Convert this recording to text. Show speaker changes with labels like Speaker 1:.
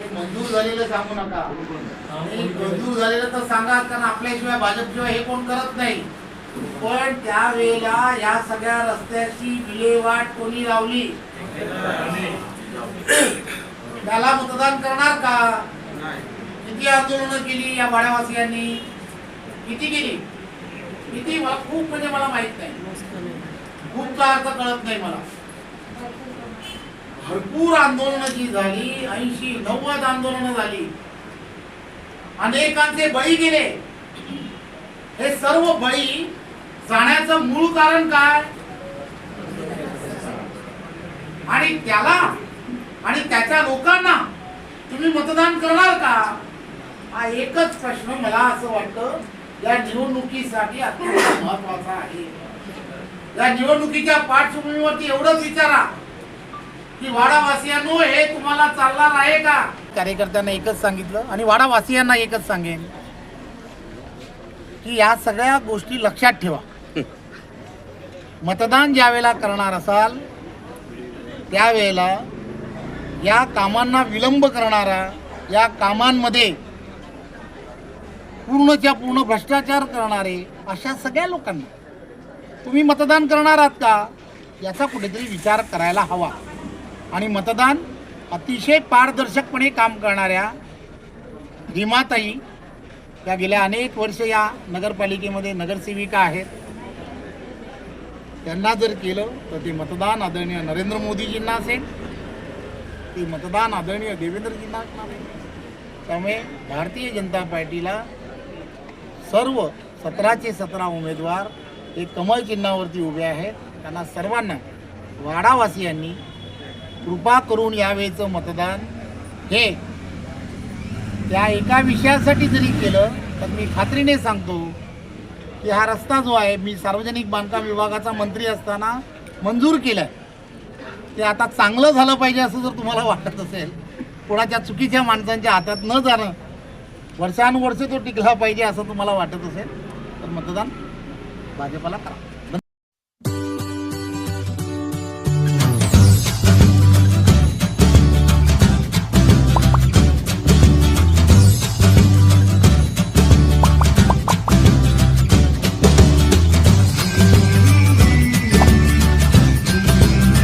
Speaker 1: मंजूर झालेलं सांगू नका. मंजूर झालेलं तर सांगा कारण आपल्याशिवाय भाजपशिवाय हे कोण करत नाही. पण त्यावेळेला या सगळ्या रस्त्याची विल्हेवाट कोणी लावली? त्याला मतदान करणार का? किती आंदोलन केली या वाड्यावासियांनी? किती केली? किती? मला खूप म्हणजे मला माहीत नाही. खूप का अर्थ कळत नाही मला. भरपूर आंदोलनं जी झाली ऐंशी नव्वद आंदोलनं झाली. अनेकांचे बळी गेले. हे सर्व बळी जाण्याचं मूळ कारण काय? आणि त्याला आणि त्याच्या लोकांना तुम्ही मतदान करणार का? हा एकच प्रश्न मला असं वाटतं या निवडणुकीसाठी अत्यंत महत्त्वाचा आहे. या निवडणुकीच्या पार्श्वभूमीवरती एवढंच विचारा. की वाडावासियांनो हे तुम्हाला चालणार आहे का? कार्यकर्त्यांना एकच सांगितलं आणि वाडावासियांना एकच सांगेन की या सगळ्या गोष्टी लक्षात ठेवा. मतदान ज्या वेळेला करणार असाल त्यावेळेला या कामांना विलंब करणारा या कामांमध्ये पूर्णच्या पूर्ण भ्रष्टाचार करणारे अशा सगळ्या लोकांना तुम्ही मतदान करणार आहात का? याचा कुठेतरी विचार करायला हवा. आणि मतदान अतिशय पारदर्शकपणे काम करणाऱ्या भीमाताई या गेल्या अनेक वर्ष या नगरपालिकेमध्ये नगरसेविका आहेत. त्यांना जर केलं तर ते मतदान आदरणीय नरेंद्र मोदीजींना असेल ते मतदान आदरणीय देवेंद्रजींना असणार त्यामुळे भारतीय जनता पार्टीला सर्व सतराचे सतरा उमेदवार हे कमळ चिन्हावरती उभे आहेत. त्यांना सर्वांना वाडावासियांनी कृपा करून यावेळेचं मतदान हे त्या एका विषयासाठी जरी केलं तर मी खात्रीने सांगतो की हा रस्ता जो आहे मी सार्वजनिक बांधकाम विभागाचा मंत्री असताना मंजूर केला ते आता चांगलं झालं पाहिजे असं जर तुम्हाला वाटत असेल कोणाच्या चुकीच्या माणसांच्या हातात न जाणं वर्षानुवर्ष तो टिकला पाहिजे असं तुम्हाला वाटत असेल तर मतदान भाजपला करा.